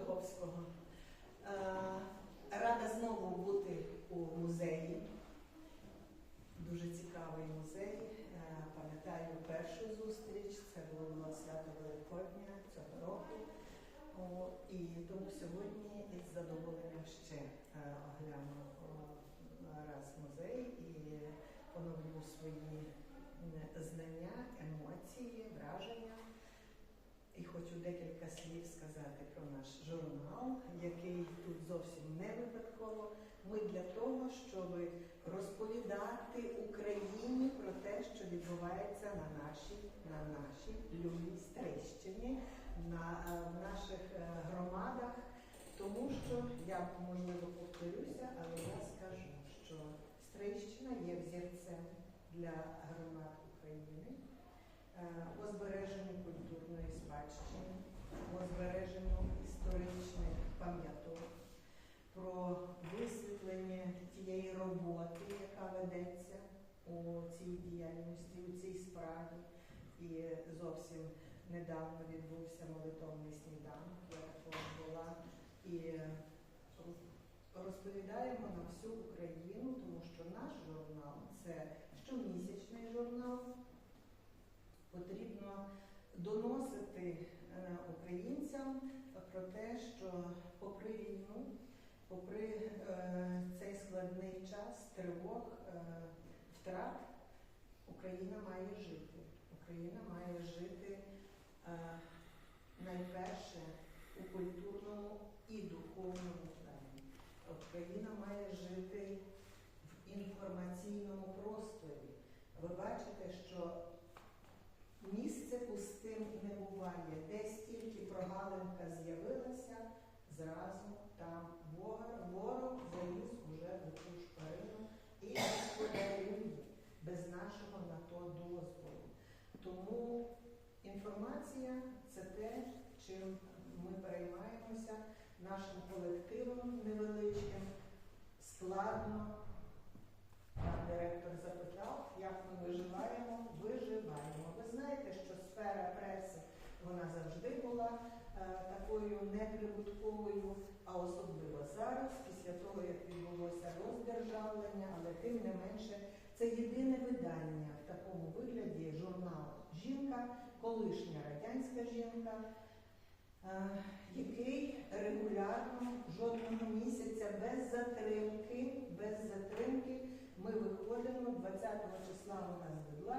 Лиховського. Е, рада знову бути у музеї. Дуже цікавий музей. Е, пам'ятаю першу зустріч, це було свято Великодня цього року. І тому сьогодні із задоволенням ще е, огляну раз музей і поновлю свої знання, емоції, враження. І хочу декілька слів який тут зовсім не випадково. Ми для того, щоб розповідати Україні про те, що відбувається на нашій, на нашій любій Стрийщині, на е, в наших е, громадах. Тому що я можливо повторюся, але я скажу, що Стрийщина є взірцем для громад України е, у збереженні культурної спадщини, у збереженні історичних пам'яток, про висвітлення тієї роботи, яка ведеться у цій діяльності, у цій справі. І зовсім недавно відбувся молитовний сніданок. Я також була і розповідаємо на всю Україну, тому що наш журнал це щомісячний журнал. Потрібно доносити українцям про те, що попри війну, попри е, цей складний час тривог, е, втрат, Україна має жити. Україна має жити е, найперше у культурному і духовному плані. Україна має жити в інформаційному просторі. Ви бачите, що місце пустим не буває. Прогалинка з'явилася, зразу там ворог, заліз уже у ту шпарину і господарює без нашого на то дозволу. Тому інформація це те, чим ми переймаємося нашим колективом невеличким, складно. Такою неприбутковою, а особливо зараз, після того, як відбулося роздержавлення, але тим не менше, це єдине видання в такому вигляді журнал Жінка, колишня радянська жінка, е, який регулярно жодного місяця без затримки, без затримки ми виходимо 20 числа у нас дедлайн.